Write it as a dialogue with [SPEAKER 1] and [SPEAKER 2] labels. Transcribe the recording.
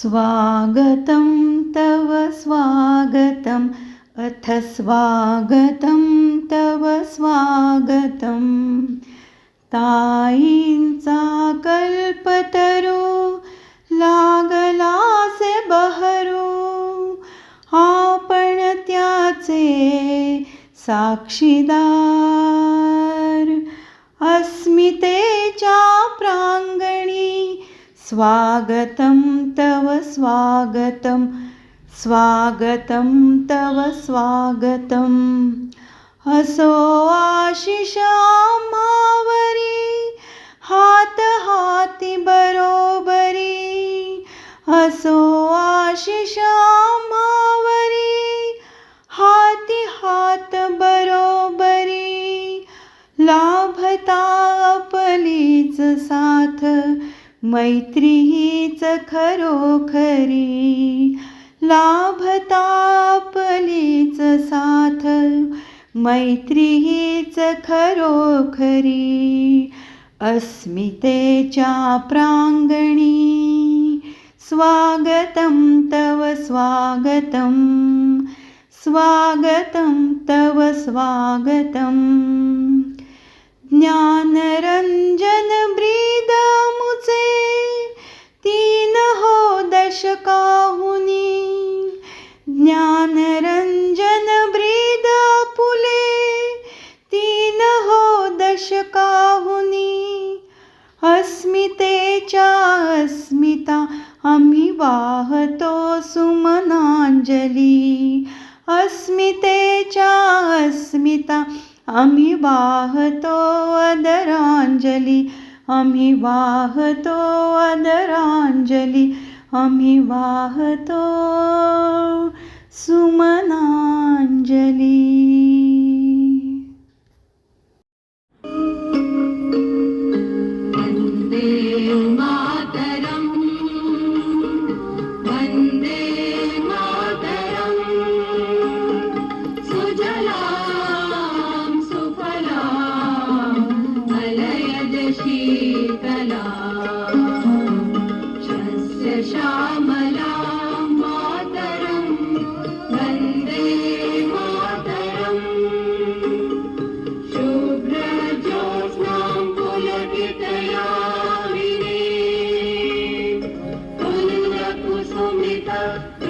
[SPEAKER 1] स्वागतं तव स्वागतम्। अथ स्वागतं तव स्वागतं ताईंचा कल्पतरू लागलासे बहरू। आपण त्याचे साक्षीदार। अस्मितेच्या प्रांग स्वागतं तव स्वागतं स्वागतं तव स्वागतम्। असो आशिषामावरी हात हाती बरोबरी। असो आशिषामावरी हाती हात बरोबरी। लाभता आपलीच साथ मैत्री हीच खरोखरी लाभतापलीच साथ मैत्री हीच खरोखरी अस्मितेच्या प्रांगणी स्वागतं तव स्वागतं स्वागतं तव स्वागतम्. ज्ञानरञ्जन दशकाहुनी ज्ञानरञ्जन ब्रीद फुले तीन हो दशकाहुनी अस्मितेच्या अस्मिता आम्ही वाहतो सुमनांजली. अस्मितेच्या अस्मिता आम्ही वाहतो अदरांजली आम्ही वाहतो अदरांजली. आम्ही वाहतो सुमनांजली।
[SPEAKER 2] वन्दे मातरम्। love.